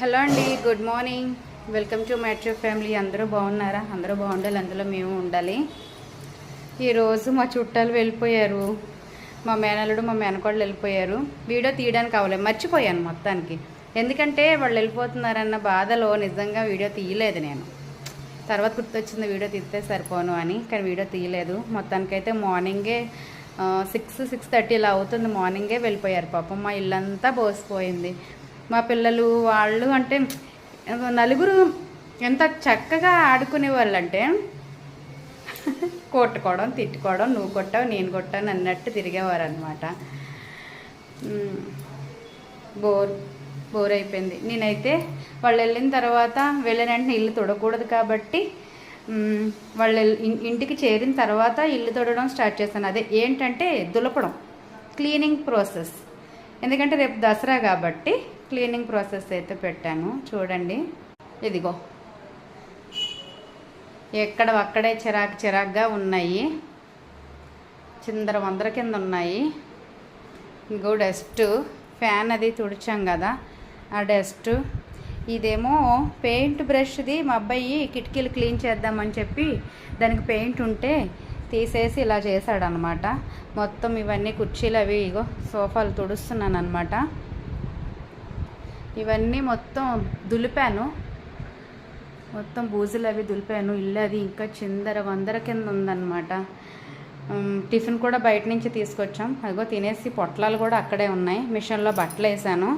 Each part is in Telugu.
హలో అండి good morning. Welcome to metro family. అందరూ బాగున్నారా? అందరూ బాగుండాలి అందులో మేము ఉండాలి. ఈరోజు మా చుట్టాలు వెళ్ళిపోయారు. మా మేనల్లుడు మా మేనకోళ్ళు వెళ్ళిపోయారు. వీడియో తీయడానికి అవ్వలేదు మర్చిపోయాను మొత్తానికి. ఎందుకంటే వాళ్ళు వెళ్ళిపోతున్నారన్న బాధలో నిజంగా వీడియో తీయలేదు నేను. తర్వాత గుర్తొచ్చింది వీడియో తీస్తే సరిపోను అని కానీ వీడియో తీయలేదు. మొత్తానికైతే మార్నింగే సిక్స్ సిక్స్ థర్టీ ఇలా అవుతుంది. మార్నింగే వెళ్ళిపోయారు. పాపం మా ఇల్లంతా బోసిపోయింది. మా పిల్లలు వాళ్ళు అంటే నలుగురు ఎంత చక్కగా ఆడుకునే వాళ్ళంటే కొట్టుకోవడం తిట్టుకోవడం నువ్వు కొట్టావు నేను కొట్టాను అన్నట్టు తిరిగేవారు అనమాట బోర్ బోర్ అయిపోయింది. నేనైతే వాళ్ళు వెళ్ళిన తర్వాత వెళ్ళిన వెంటనే ఇల్లు తొడకూడదు కాబట్టి వాళ్ళు ఇంటికి చేరిన తర్వాత ఇల్లు తొడడం స్టార్ట్ చేశాను. అదే ఏంటంటే దులపడం క్లీనింగ్ ప్రాసెస్. ఎందుకంటే రేపు దసరా కాబట్టి క్లీనింగ్ ప్రాసెస్ అయితే పెట్టాను. చూడండి. ఇదిగో. ఎక్కడ అక్కడే చిరాకు చిరాకుగా ఉన్నాయి. చిందర వందర కింద ఉన్నాయి. ఇంకో డస్ట్. ఫ్యాన్ అది తుడిచాం కదా. ఆ డస్ట్. ఇదేమో పెయింట్ బ్రష్ది మా అబ్బాయి కిటికీలు క్లీన్ చేద్దామని చెప్పి దానికి పెయింట్ ఉంటే తీసేసి ఇలా చేశాడనమాట. మొత్తం ఇవన్నీ కుర్చీలు అవి ఇగో సోఫాలు తుడుస్తున్నాను అనమాట ఇవన్నీ మొత్తం దులిపాను. మొత్తం బూజులు అవి దులిపాను. ఇల్లు అది ఇంకా చిందర వందర కింద ఉందన్నమాట. టిఫిన్ కూడా బయట నుంచి తీసుకొచ్చాం. అదిగో తినేసి పొట్లాలు కూడా అక్కడే ఉన్నాయి. మిషన్లో బట్టలు వేసాను.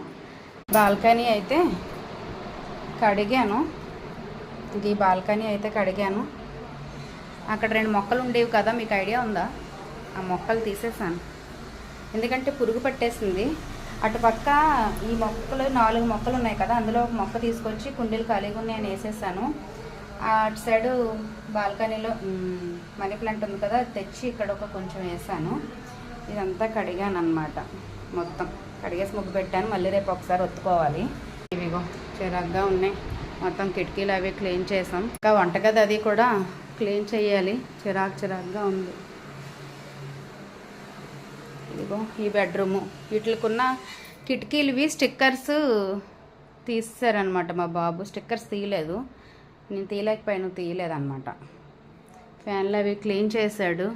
బాల్కనీ అయితే కడిగాను. ఇది ఈ బాల్కనీ అయితే కడిగాను. అక్కడ రెండు మొక్కలు ఉండేవి కదా మీకు ఐడియా ఉందా? ఆ మొక్కలు తీసేసాను. ఎందుకంటే పురుగు పట్టేసింది. అటుపక్క ఈ మొక్కలు నాలుగు మొక్కలు ఉన్నాయి కదా అందులో ఒక మొక్క తీసుకొచ్చి కుండీలు ఖాళీగా ఉన్నాయని వేసేసాను. అటు సైడు బాల్కనీలో మనీ ప్లాంట్ ఉంది కదా తెచ్చి ఇక్కడ ఒక కొంచెం వేసాను. ఇదంతా కడిగాను అనమాట మొత్తం. కడిగేసి ముగ్గు పెట్టాను మళ్ళీ రేపు ఒకసారి ఒత్తుకోవాలి. ఇవిగో చిరాగ్గా ఉన్నాయి. మొత్తం కిటికీలు అవి క్లీన్ చేసాం ఇంకా వంటగది అది కూడా క్లీన్ చేయాలి. చిరాకు చిరాకుగా ఉంది. ఇదిగో ఈ బెడ్రూము. వీటికున్న కిటికీలువి స్టిక్కర్స్ తీసారనమాట మా బాబు. స్టిక్కర్స్ తీయలేదు. నేను తీయలేకపోయాను తీయలేదనమాట. ఫ్యాన్లు అవి క్లీన్ చేశాడు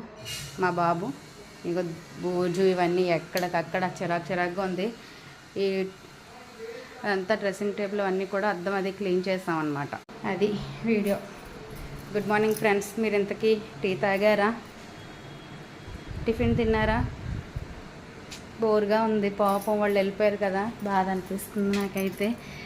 మా బాబు. ఇక బూజు ఇవన్నీ ఎక్కడికక్కడ చిరాకు చిరాకుగా ఉంది. ఈ అదంతా డ్రెస్సింగ్ టేబుల్ అన్నీ కూడా అద్దం అది క్లీన్ చేసాం అనమాట అది వీడియో. గుడ్ మార్నింగ్ ఫ్రెండ్స్ మీరు ఇంతకీ టీ తాగారా? టిఫిన్ తిన్నారా? బోర్గా ఉంది. పాపం వాళ్ళు వెళ్ళిపోయారు కదా. బాధ అనిపిస్తుంది నాకైతే.